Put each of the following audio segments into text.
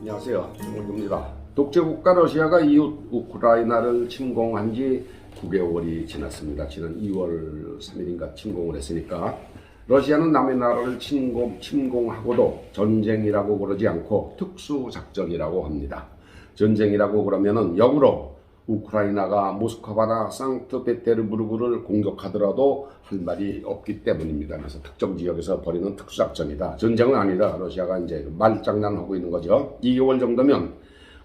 안녕하세요. 정국입니다. 독재 국가 러시아가 이웃 우크라이나를 침공한 지 9개월이 지났습니다. 지난 2월 3일인가 침공을 했으니까 러시아는 남의 나라를 침공, 침공하고도 전쟁이라고 그러지 않고 특수작전이라고 합니다. 전쟁이라고 그러면은 역으로 우크라이나가 모스크바나 상트페테르부르크를 공격하더라도 할 말이 없기 때문입니다. 그래서 특정 지역에서 벌이는 특수작전이다. 전쟁은 아니다. 러시아가 이제 말장난하고 있는 거죠. 2개월 정도면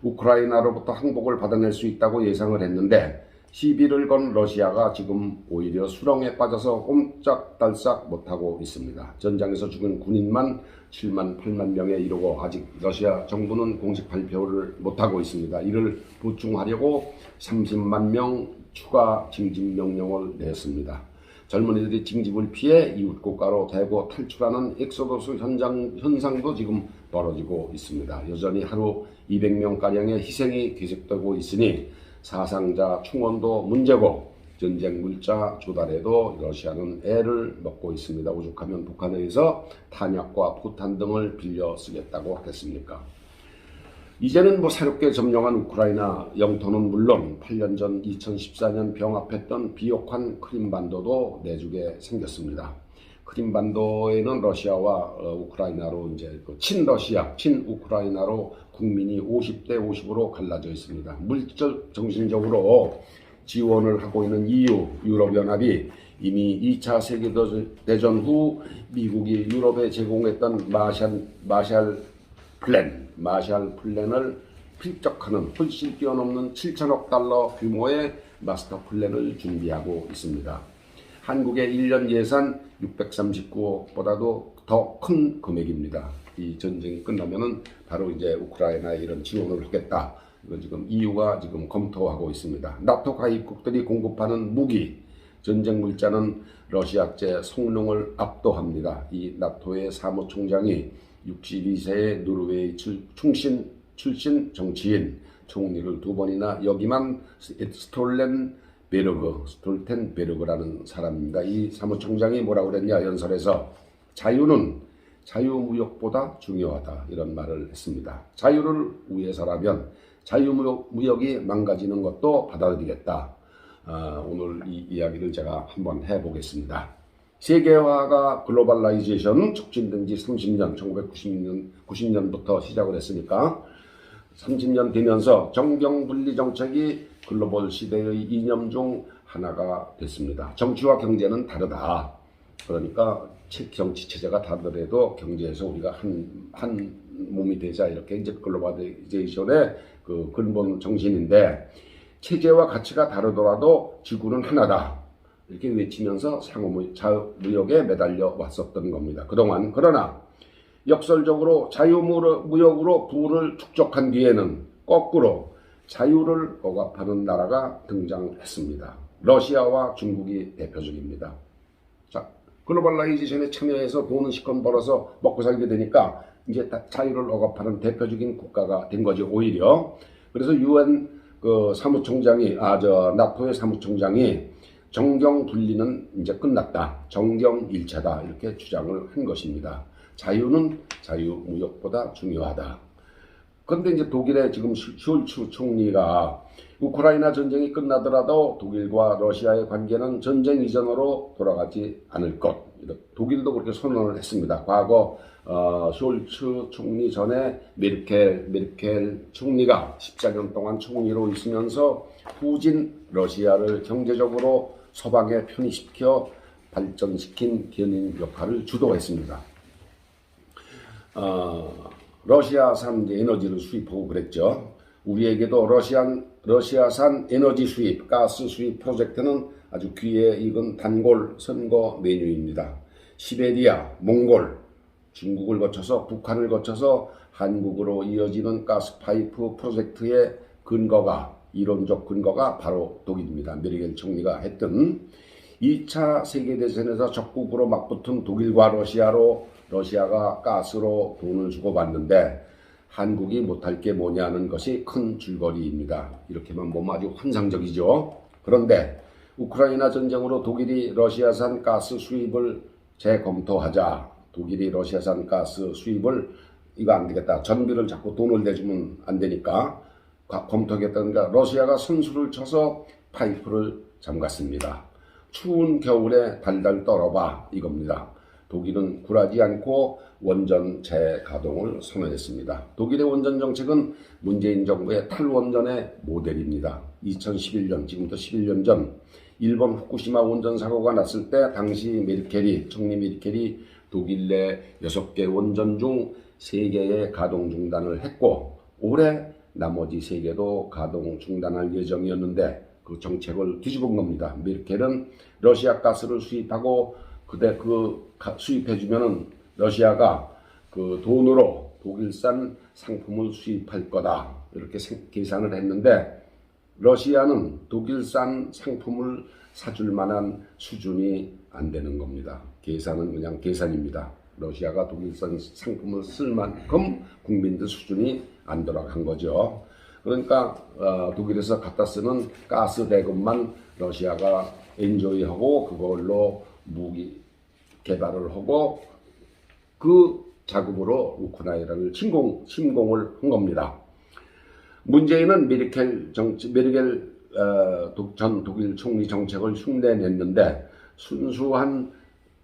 우크라이나로부터 항복을 받아낼 수 있다고 예상을 했는데 시비를 건 러시아가 지금 오히려 수렁에 빠져서 꼼짝달싹 못하고 있습니다. 전장에서 죽은 군인만 7만 8만 명에 이르고 아직 러시아 정부는 공식 발표를 못하고 있습니다. 이를 보충하려고 30만 명 추가 징집 명령을 냈습니다. 젊은이들이 징집을 피해 이웃 국가로 대거 탈출하는 엑소더스 현장, 현상도 지금 벌어지고 있습니다. 여전히 하루 200명가량의 희생이 계속되고 있으니 사상자 충원도 문제고 전쟁 물자 조달에도 러시아는 애를 먹고 있습니다. 오죽하면 북한에 의해서 탄약과 포탄 등을 빌려 쓰겠다고 하겠습니까? 이제는 뭐 새롭게 점령한 우크라이나 영토는 물론 8년 전 2014년 병합했던 비옥한 크림반도도 내주게 생겼습니다. 크림반도에는 러시아와 어, 우크라이나로 이제 그 친러시아, 친우크라이나로 국민이 50대 50으로 갈라져 있습니다. 물질 정신적으로 지원을 하고 있는 EU, 유럽연합이 이미 2차 세계대전 후 미국이 유럽에 제공했던 마샬, 마샬 플랜, 마샬 플랜을 필적하는 훨씬 뛰어넘는 7천억 달러 규모의 마스터 플랜을 준비하고 있습니다. 한국의 1년 예산 639억보다도 더 큰 금액입니다. 이 전쟁이 끝나면은 바로 이제 우크라이나에 이런 지원을 하겠다. 이건 지금 EU가 지금 검토하고 있습니다. 나토 가입국들이 공급하는 무기, 전쟁 물자는 러시아제 성능을 압도합니다. 이 나토의 사무총장이 62세의 노르웨이 출- 충신 출신 정치인 총리를 두 번이나 여기만 스톨렌 베르그, 스톨텐 베르그라는 사람입니다. 이 사무총장이 뭐라고 그랬냐 연설에서 자유는 자유무역보다 중요하다 이런 말을 했습니다. 자유를 위해서라면 자유무역이 망가지는 것도 받아들이겠다. 아, 오늘 이 이야기를 제가 한번 해보겠습니다. 세계화가 글로벌라이제이션 촉진된 지 30년, 1990년, 90년부터 시작을 했으니까 30년 되면서 정경분리 정책이 글로벌 시대의 이념 중 하나가 됐습니다. 정치와 경제는 다르다. 그러니까 체- 정치 체제가 다르더라도 경제에서 우리가 한, 한 몸이 되자 이렇게 이제 글로벌라이제이션의 그 근본 정신인데 체제와 가치가 다르더라도 지구는 하나다. 이렇게 외치면서 상호무역에 매달려 왔었던 겁니다. 그동안 그러나 역설적으로 자유무역으로 부를 축적한 뒤에는 거꾸로 자유를 억압하는 나라가 등장했습니다. 러시아와 중국이 대표적입니다. 자, 글로벌라이제이션에 참여해서 돈은 시건 벌어서 먹고 살게 되니까 이제 다 자유를 억압하는 대표적인 국가가 된 거죠, 오히려. 그래서 유엔 그 사무총장이, 아, 저, 나토의 사무총장이 정경 분리는 이제 끝났다. 정경 일체다. 이렇게 주장을 한 것입니다. 자유는 자유 무역보다 중요하다. 그런데 이제 독일의 지금 숄츠 총리가 우크라이나 전쟁이 끝나더라도 독일과 러시아의 관계는 전쟁 이전으로 돌아가지 않을 것. 독일도 그렇게 선언을 했습니다. 과거 어, 숄츠 총리 전에 메르켈 메르켈 총리가 14년 동안 총리로 있으면서 후진 러시아를 경제적으로 서방에 편입시켜 발전시킨 견인 역할을 주도했습니다. 어, 러시아산 에너지를 수입하고 그랬죠. 우리에게도 러시안, 러시아산 에너지 수입, 가스 수입 프로젝트는 아주 귀에 익은 단골 선거 메뉴입니다. 시베리아, 몽골, 중국을 거쳐서 북한을 거쳐서 한국으로 이어지는 가스 파이프 프로젝트의 근거가 이론적 근거가 바로 독일입니다. 메르켈 총리가 했던 2차 세계대전에서 적국으로 맞붙은 독일과 러시아로 러시아가 가스로 돈을 주고받는데 한국이 못할 게 뭐냐는 것이 큰 줄거리입니다. 이렇게만 보면 아주 환상적이죠. 그런데 우크라이나 전쟁으로 독일이 러시아산 가스 수입을 재검토하자 독일이 러시아산 가스 수입을 이거 안 되겠다. 전비를 자꾸 돈을 내주면 안 되니까 가- 검토하겠다니까 러시아가 선수를 쳐서 파이프를 잠갔습니다. 추운 겨울에 달달 떨어봐 이겁니다. 독일은 굴하지 않고 원전 재가동을 선언했습니다. 독일의 원전 정책은 문재인 정부의 탈원전의 모델입니다. 2011년, 지금부터 11년 전 일본 후쿠시마 원전 사고가 났을 때 당시 메르켈이, 총리 메르켈이 독일 내 6개 원전 중 3개의 가동 중단을 했고 올해 나머지 3개도 가동 중단할 예정이었는데 그 정책을 뒤집은 겁니다. 메르켈은 러시아 가스를 수입하고 그때 그 가- 수입해주면은 러시아가 그 돈으로 독일산 상품을 수입할 거다 이렇게 생- 계산을 했는데 러시아는 독일산 상품을 사줄 만한 수준이 안 되는 겁니다. 계산은 그냥 계산입니다. 러시아가 독일산 상품을 쓸 만큼 국민들 수준이 안 돌아간 거죠. 그러니까 어, 독일에서 갖다 쓰는 가스 대금만 러시아가 엔조이하고 그걸로 무기 개발을 하고 그 자금으로 우크라이나를 침공 침공을 한 겁니다. 문재인은 메르켈 정치, 메르켈 어, 독- 전 독일 총리 정책을 흉내냈는데 순수한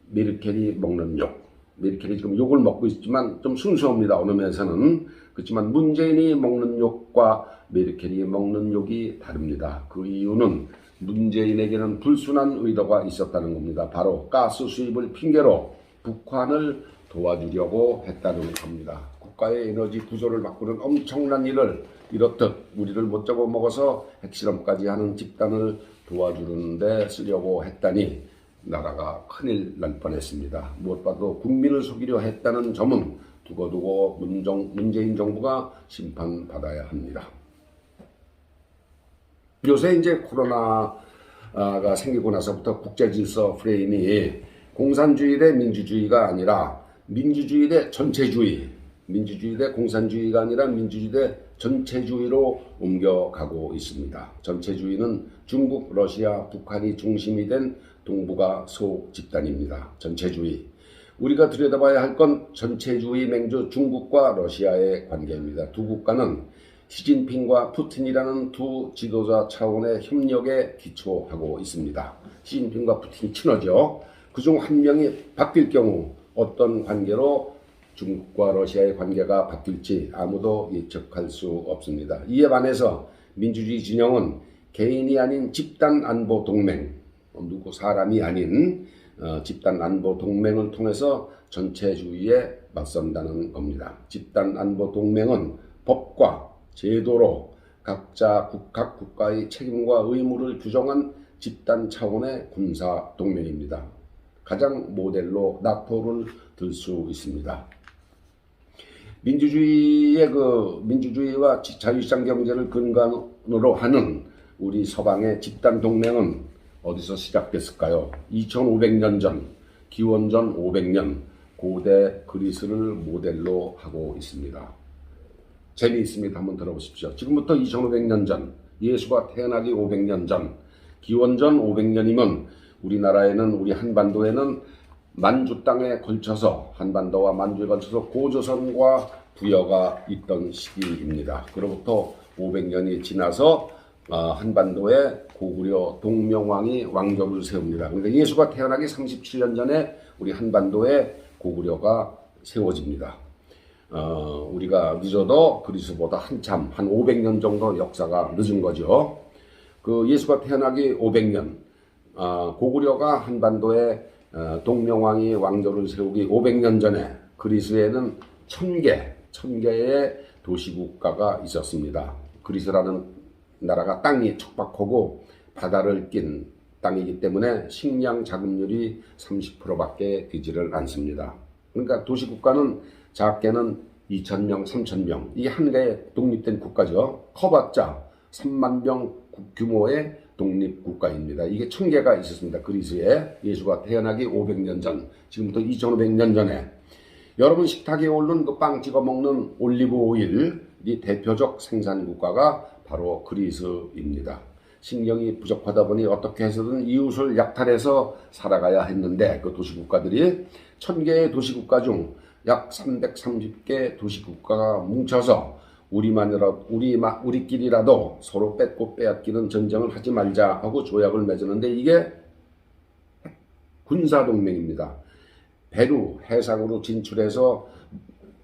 메르켈이 먹는 욕. 메르켈이 지금 욕을 먹고 있지만 좀 순수합니다. 어느 면에서는. 그렇지만 문재인이 먹는 욕과 메르켈이 먹는 욕이 다릅니다. 그 이유는 문재인에게는 불순한 의도가 있었다는 겁니다. 바로 가스 수입을 핑계로 북한을 도와주려고 했다는 겁니다. 국가의 에너지 구조를 바꾸는 엄청난 일을 이렇듯 우리를 못 잡아먹어서 핵실험까지 하는 집단을 도와주는데 쓰려고 했다니 나라가 큰일 날 뻔했습니다. 무엇봐도 국민을 속이려 했다는 점은 두고두고 문정, 문재인 정부가 심판받아야 합니다. 요새 이제 코로나가 생기고 나서부터 국제 질서 프레임이 공산주의 대 민주주의가 아니라 민주주의 대 전체주의, 민주주의 대 공산주의가 아니라 민주주의 대 전체주의로 옮겨가고 있습니다. 전체주의는 중국, 러시아, 북한이 중심이 된 동북아 소 집단입니다. 전체주의. 우리가 들여다봐야 할 건 전체주의 맹주 중국과 러시아의 관계입니다. 두 국가는 시진핑과 푸틴이라는 두 지도자 차원의 협력에 기초하고 있습니다. 시진핑과 푸틴이 친하죠. 그중 한 명이 바뀔 경우 어떤 관계로 중국과 러시아의 관계가 바뀔지 아무도 예측할 수 없습니다. 이에 반해서 민주주의 진영은 개인이 아닌 집단 안보 동맹, 어, 누구 사람이 아닌 어, 집단 안보 동맹을 통해서 전체주의에 맞선다는 겁니다. 집단 안보 동맹은 법과 제도로 각자 국, 각 국가의 책임과 의무를 규정한 집단 차원의 군사 동맹입니다. 가장 모델로 나토를 들 수 있습니다. 민주주의의 그 민주주의와 지- 자유시장 경제를 근간으로 하는 우리 서방의 집단 동맹은 어디서 시작됐을까요? 2500년 전, 기원전 500년 고대 그리스를 모델로 하고 있습니다. 재미있습니다. 한번 들어보십시오. 지금부터 2500년 전, 예수가 태어나기 500년 전, 기원전 500년이면 우리나라에는 우리 한반도에는 만주 땅에 걸쳐서 한반도와 만주에 걸쳐서 고조선과 부여가 있던 시기입니다. 그로부터 500년이 지나서 어, 한반도에 고구려 동명왕이 왕조를 세웁니다. 그러니까 예수가 태어나기 37년 전에 우리 한반도에 고구려가 세워집니다. 어, 우리가 늦어도 그리스보다 한참 한 500년 정도 역사가 늦은 거죠. 그 예수가 태어나기 500년 어, 고구려가 한반도에 어, 동명왕이 왕조를 세우기 500년 전에 그리스에는 천 개, 천 개의 도시국가가 있었습니다. 그리스라는 나라가 땅이 척박하고 바다를 낀 땅이기 때문에 식량 자급률이 30%밖에 되지를 않습니다. 그러니까 도시국가는 작게는 2,000명, 3,000명. 이게 한 개의 독립된 국가죠. 커봤자 3만 명 규모의 독립국가입니다. 이게 천 개가 있었습니다. 그리스에 예수가 태어나기 500년 전, 지금부터 2,500년 전에 여러분 식탁에 오른 그 빵 찍어 먹는 올리브 오일이 대표적 생산 국가가 바로 그리스입니다. 신경이 부족하다 보니 어떻게 해서든 이웃을 약탈해서 살아가야 했는데 그 도시국가들이 천 개의 도시국가 중 약 330개 도시 국가가 뭉쳐서 우리만이라 우리마 우리끼리라도 서로 뺏고 빼앗기는 전쟁을 하지 말자 하고 조약을 맺었는데 이게 군사 동맹입니다. 배로 해상으로 진출해서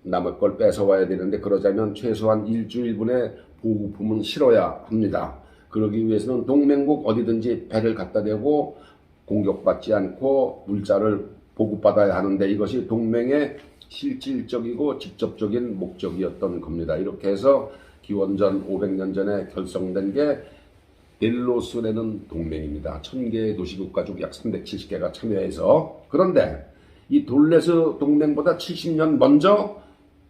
남의 걸 뺏어와야 되는데 그러자면 최소한 일주일분의 보급품은 실어야 합니다. 그러기 위해서는 동맹국 어디든지 배를 갖다 대고 공격받지 않고 물자를 보급받아야 하는데 이것이 동맹의 실질적이고 직접적인 목적이었던 겁니다. 이렇게 해서 기원전 500년 전에 결성된 게 델로스라는 동맹입니다. 1000개의 도시국가 중 약 370개가 참여해서 그런데 이 돌레스 동맹보다 70년 먼저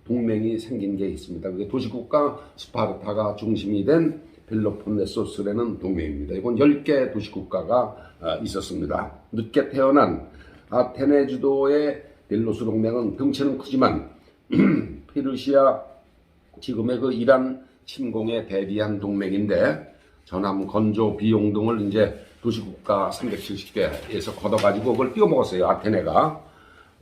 동맹이 생긴 게 있습니다. 그게 도시국가 스파르타가 중심이 된 펠로폰네소스라는 동맹입니다. 이건 10개 도시국가가 아, 있었습니다. 늦게 태어난 아테네 주도의 델로스 동맹은 덩치는 크지만 페르시아 지금의 그 이란 침공에 대비한 동맹인데 전함 건조 비용 등을 이제 도시국가 370개에서 걷어가지고 그걸 띄워먹었어요 아테네가.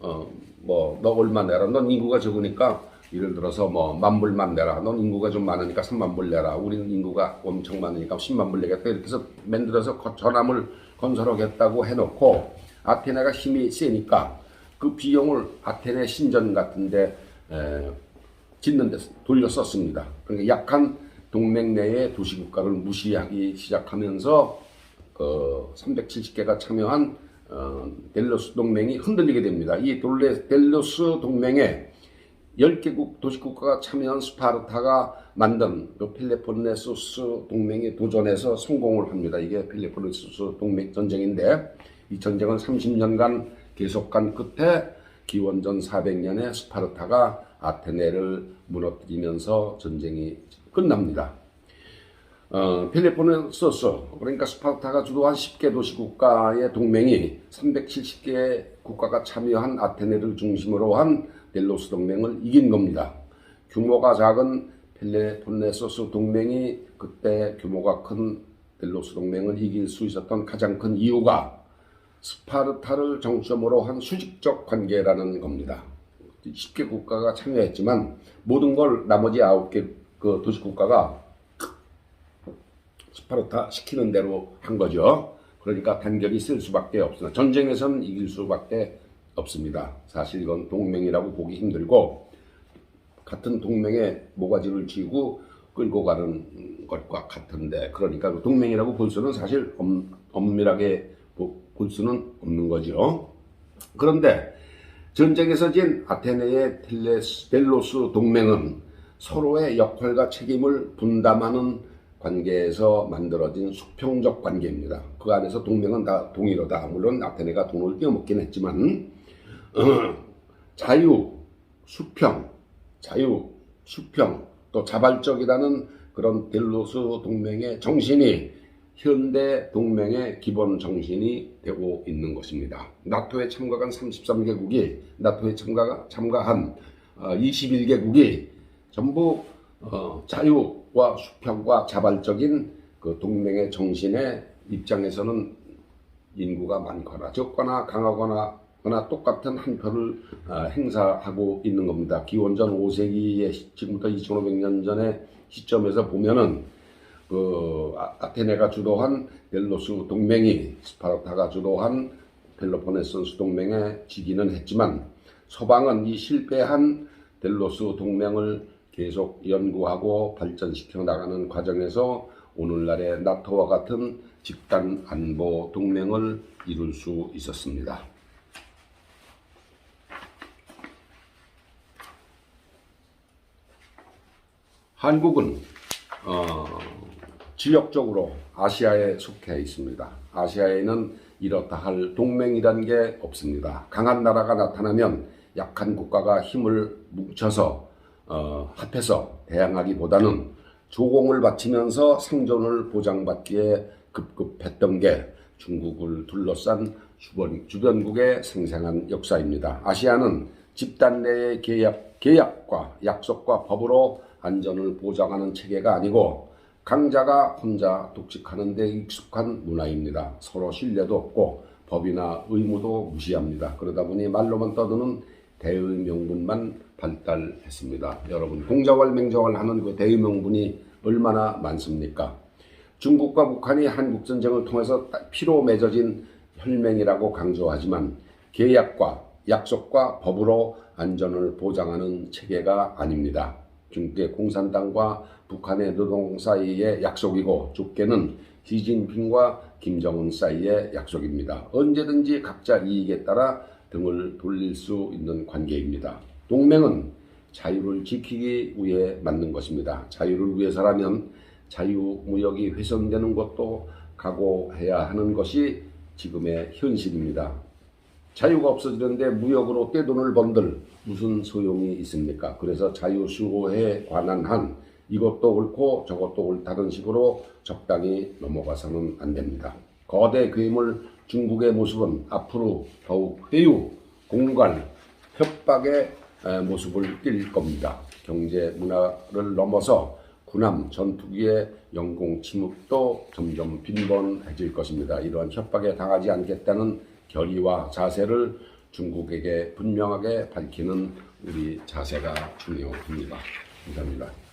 어 뭐 너 얼마 내라? 넌 인구가 적으니까 예를 들어서 뭐 만불만 내라. 넌 인구가 좀 많으니까 3만 불 내라. 우리는 인구가 엄청 많으니까 10만 불 내겠다. 이렇게 해서 만들어서 거- 전함을 건설하겠다고 해놓고 아테네가 힘이 세니까 그 비용을 아테네 신전 같은데 에, 짓는 데 돌려 썼습니다. 그러니까 약한 동맹 내의 도시국가를 무시하기 시작하면서 어, 370개가 참여한 어, 델로스 동맹이 흔들리게 됩니다. 이 돌레, 델로스 동맹에 10개국 도시국가가 참여한 스파르타가 만든 그 펠레폰네소스 동맹에 도전해서 성공을 합니다. 이게 펠레폰네소스 동맹 전쟁인데 이 전쟁은 30년간 계속한 끝에 기원전 400년에 스파르타가 아테네를 무너뜨리면서 전쟁이 끝납니다. 어, 펠레폰네소스 그러니까 스파르타가 주도한 10개 도시 국가의 동맹이 370개 국가가 참여한 아테네를 중심으로 한 델로스 동맹을 이긴 겁니다. 규모가 작은 펠레폰네소스 동맹이 그때 규모가 큰 델로스 동맹을 이길 수 있었던 가장 큰 이유가 스파르타를 정점으로 한 수직적 관계라는 겁니다. 10개 국가가 참여했지만 모든 걸 나머지 9개 그 도시 국가가 스파르타 시키는 대로 한 거죠. 그러니까 단결이 쓸 수밖에 없습니다. 전쟁에서는 이길 수밖에 없습니다. 사실 이건 동맹이라고 보기 힘들고 같은 동맹에 모가지를 쥐고 끌고 가는 것과 같은데 그러니까 그 동맹이라고 볼 수는 사실 엄, 엄밀하게 보- 볼 수는 없는 거죠. 그런데 전쟁에서 진 아테네의 텔레스, 델로스 동맹은 서로의 역할과 책임을 분담하는 관계에서 만들어진 수평적 관계입니다. 그 안에서 동맹은 다 동일하다. 물론 아테네가 돈을 띄어먹긴 했지만 어, 자유, 수평, 자유, 수평, 또 자발적이라는 그런 델로스 동맹의 정신이 현대 동맹의 기본 정신이 되고 있는 것입니다. 나토에 참가한 33개국이 나토에 참가가 참가한 21개국이 전부 어, 자유와 수평과 자발적인 그 동맹의 정신의 입장에서는 인구가 많거나 적거나 강하거나 거나 똑같은 한 표를 아, 행사하고 있는 겁니다. 기원전 5세기의 지금부터 2500년 전의 시점에서 보면은 그 아- 아테네가 주도한 델로스 동맹이 스파르타가 주도한 펠로포네소스 동맹에 지기는 했지만 서방은 이 실패한 델로스 동맹을 계속 연구하고 발전시켜 나가는 과정에서 오늘날의 나토와 같은 집단 안보 동맹을 이룰 수 있었습니다. 한국은 어, 지역적으로 아시아에 속해 있습니다. 아시아에는 이렇다 할 동맹이란 게 없습니다. 강한 나라가 나타나면 약한 국가가 힘을 뭉쳐서 어, 합해서 대항하기보다는 조공을 바치면서 생존을 보장받기에 급급했던 게 중국을 둘러싼 주변, 주변국의 생생한 역사입니다. 아시아는 집단 내의 계약, 계약과 약속과 법으로 안전을 보장하는 체계가 아니고 강자가 혼자 독식하는 데 익숙한 문화입니다. 서로 신뢰도 없고 법이나 의무도 무시합니다. 그러다 보니 말로만 떠드는 대의 명분만 발달했습니다. 여러분 공자왈 맹자왈 하는 그 대의 명분이 얼마나 많습니까? 중국과 북한이 한국 전쟁을 통해서 피로 맺어진 혈맹이라고 강조하지만 계약과 약속과 법으로 안전을 보장하는 체계가 아닙니다. 중국의 공산당과 북한의 노동 사이의 약속이고 죽게는 시진핑과 김정은 사이의 약속입니다. 언제든지 각자 이익에 따라 등을 돌릴 수 있는 관계입니다. 동맹은 자유를 지키기 위해 만든 것입니다. 자유를 위해서라면 자유무역이 훼손되는 것도 각오해야 하는 것이 지금의 현실입니다. 자유가 없어지는데 무역으로 떼돈을 번들 무슨 소용이 있습니까? 그래서 자유수호에 관한 한 이것도 옳고 저것도 옳다는 식으로 적당히 넘어가서는 안 됩니다. 거대 괴물 중국의 모습은 앞으로 더욱 회유, 공갈, 협박의 에, 모습을 띌 겁니다. 경제 문화를 넘어서 군함, 전투기의 영공 침묵도 점점 빈번해질 것입니다. 이러한 협박에 당하지 않겠다는 결의와 자세를 중국에게 분명하게 밝히는 우리 자세가 중요합니다. 감사합니다.